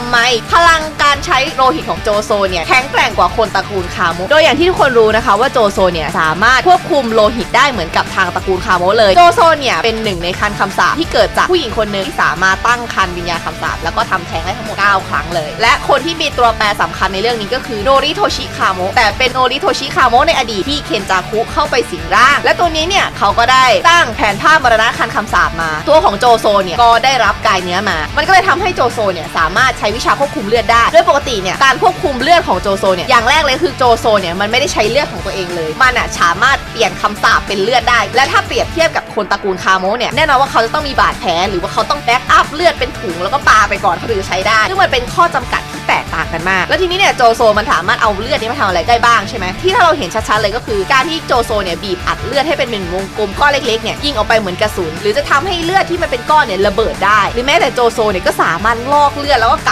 ำไม พลังการใช้โลหิตของโจโซเนี่ยแข็งแกร่งกว่าคนตระกูลคาโมโดยอย่างที่ทุกคนรู้นะคะว่าโจโซเนี่ยสามารถควบคุมโลหิตได้เหมือนกับทางตระกูลคาโมเลยโจโซเนี่ยเป็นหนึ่งในคันคำสาปที่เกิดจากผู้หญิงคนหนึ่งที่สามารถตั้งคันวิญญาณคำสาปแล้วก็ทำแท้งได้ทั้งหมด9ครั้งเลย และคนที่มีตัวแปรสำคัญในเรื่องนี้ก็คือโนริโทชิคาโมแต่เป็นโนริโทชิคาโมในอดีตที่เคนจาคุเข้าไปสิงร่าง และตัวนี้เนี่ยเขาก็ได้ตั้งแผนภาพมรณะคันคำสาปมา ตัวของโจโซเนี่ยก็ได้รับกายเนื้อมา มันก็เลยทำให้โจโซเนี่ยสามารถช้วิชาควบคุมเลือดได้โดยปกติเนี่ยการควบคุมเลือดของโจโซเนี่ยอย่างแรกเลยคือโจโซเนี่ยมันไม่ได้ใช้เลือดของตัวเองเลย มันอะสามารถเปลี่ยนคำสาปเป็นเลือดได้ และถ้าเปรียบเทียบกับคนตระกูลคาโมเนี่ยแน่นอนว่าเขาจะต้องมีบาดแผลหรือว่าเขาต้องแบ็กอัพเลือดเป็นถุงแล้วก็ปาไปก่อนเขาถึงจะใช้ได้ซึ่งมันเป็นข้อจำกัดที่แตกต่างกันมาก แล้วทีนี้เนี่ยโจโซมันสามารถเอาเลือดนี้มาทำอะไรได้บ้างใช่ไหมที่ถ้าเราเห็นชัดๆเลยก็คือการที่โจโซเนี่ยบีบอัดเลือดให้เป็นเป็นวงกลมก้อนเล็กๆเนี่ยยิงออกไปเหมือนกระสุน หรือจะทำให้เลือดที่มันเป็นก้อนเนี่ยระเบิดได้ หรือแม้แต่โจโซเนี่ยก็สามารถลอกเลือดแล้วก็กลั